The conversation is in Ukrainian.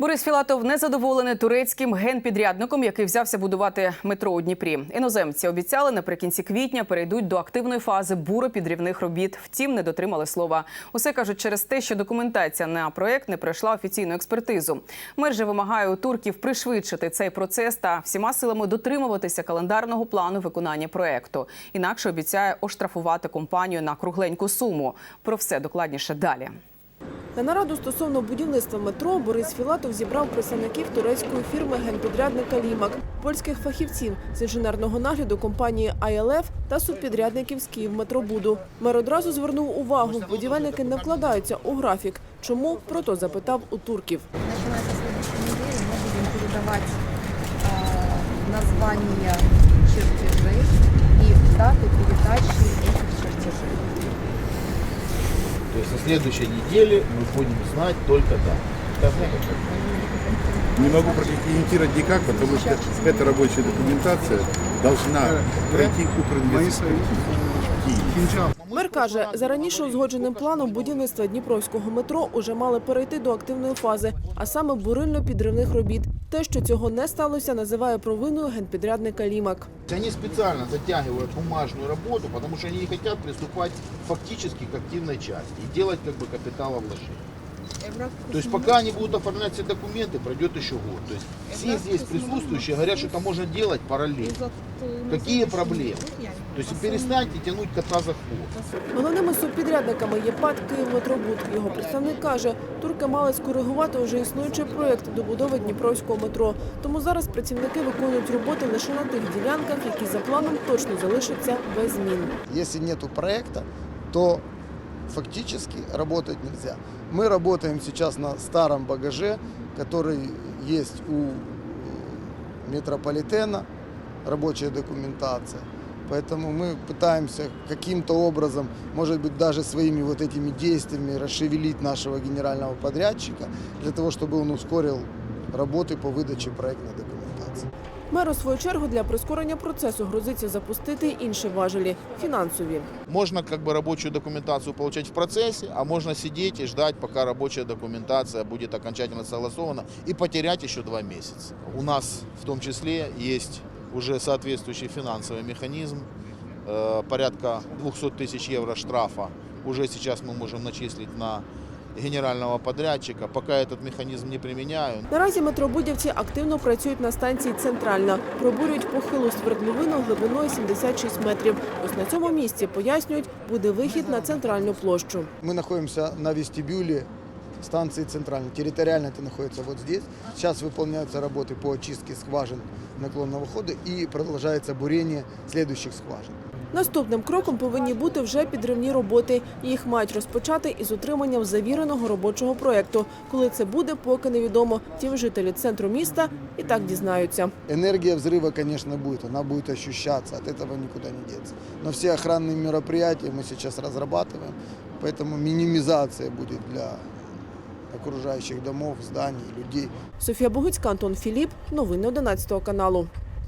Борис Філатов незадоволений турецьким генпідрядником, який взявся будувати метро у Дніпрі. Іноземці обіцяли наприкінці квітня перейдуть до активної фази буропідрівних робіт. Втім, не дотримали слова. Усе кажуть через те, що документація на проект не пройшла офіційну експертизу. Мер же вимагає у турків пришвидшити цей процес та всіма силами дотримуватися календарного плану виконання проекту. Інакше обіцяє оштрафувати компанію на кругленьку суму. Про все докладніше далі. На нараду стосовно будівництва метро Борис Філатов зібрав представників турецької фірми генпідрядника «Лімак», польських фахівців з інженерного нагляду компанії «АЛФ» та субпідрядників з «Київметробуду». Мер одразу звернув увагу, будівельники не вкладаються у графік. Чому? Про то запитав у турків. Начиная со следующей недели мы будем передавать э, названия чертежей Следующей неделе мы будем знать только да. Не могу прокомментировать никак, потому что эта рабочая документация должна пройти Укринвестиционный Мер каже, за раніше узгодженим планом будівництва Дніпровського метро уже мали перейти до активної фази, а саме бурильно-підривних робіт. Те, що цього не сталося, називає провиною генпідрядника «Лімак». Вони спеціально затягують бумажну роботу, тому що вони не хотят приступать фактически к активной части и делать как бы капиталовложение. То есть пока они будут оформлять все документы, пройдет еще год. То есть все здесь присутствующие говорят, что это можно делать параллельно. Какие проблемы? То есть перестаньте тянуть кота за хвост. Головними субпідрядниками є ПАД «Київметробуд». Його представник каже, турки мали скоригувати уже існуючий проєкт добудови Дніпровського метро. Тому зараз працівники виконують роботи лише на тих ділянках, які за планом точно залишаться без змін. Если нет проекта, то фактически работать нельзя. Мы работаем сейчас на старом багаже, который есть у э, метрополитена, рабочая документация. Поэтому мы пытаемся каким-то образом, может быть, даже своими вот этими действиями расшевелить нашего генерального подрядчика для того, чтобы он ускорил работы по выдаче проектной документации. Мер у свою чергу для прискорення процесу грозиться запустити й інші важелі – фінансові. Можно как бы рабочую документацию получать в процессе, а можно сидеть и ждать, пока рабочая документация будет окончательно согласована и потерять еще два месяца. У нас в том числе есть уже соответствующий финансовый механизм, э, порядка 200 тысяч евро штрафа уже сейчас мы можем начислить на генерального подрядчика. Пока этот механизм не применяю, Наразі метробудівці активно працюють на станції «Центральна». Пробурюють похилу свердловину глибиною 76 метрів. Ось на цьому місці, пояснюють, буде вихід на центральну площу. Мы находимся на вестибюле станции центральной. Территориально это находится вот здесь. Сейчас выполняются работы по очистке скважин наклонного хода и продолжается бурение следующих скважин. Наступним кроком повинні бути вже підривні роботи. Їх мають розпочати із утриманням завіреного робочого проєкту. Коли це буде, поки невідомо. Втім, жителі центру міста і так дізнаються. Энергия взрыва, конечно, будет. Она будет ощущаться. От этого никуда не деться. Но все охранные мероприятия мы сейчас разрабатываем. Поэтому минимизация будет для окружающих домов, зданий, людей. Софія Богуцька, Антон Філіп. Новини 11 каналу.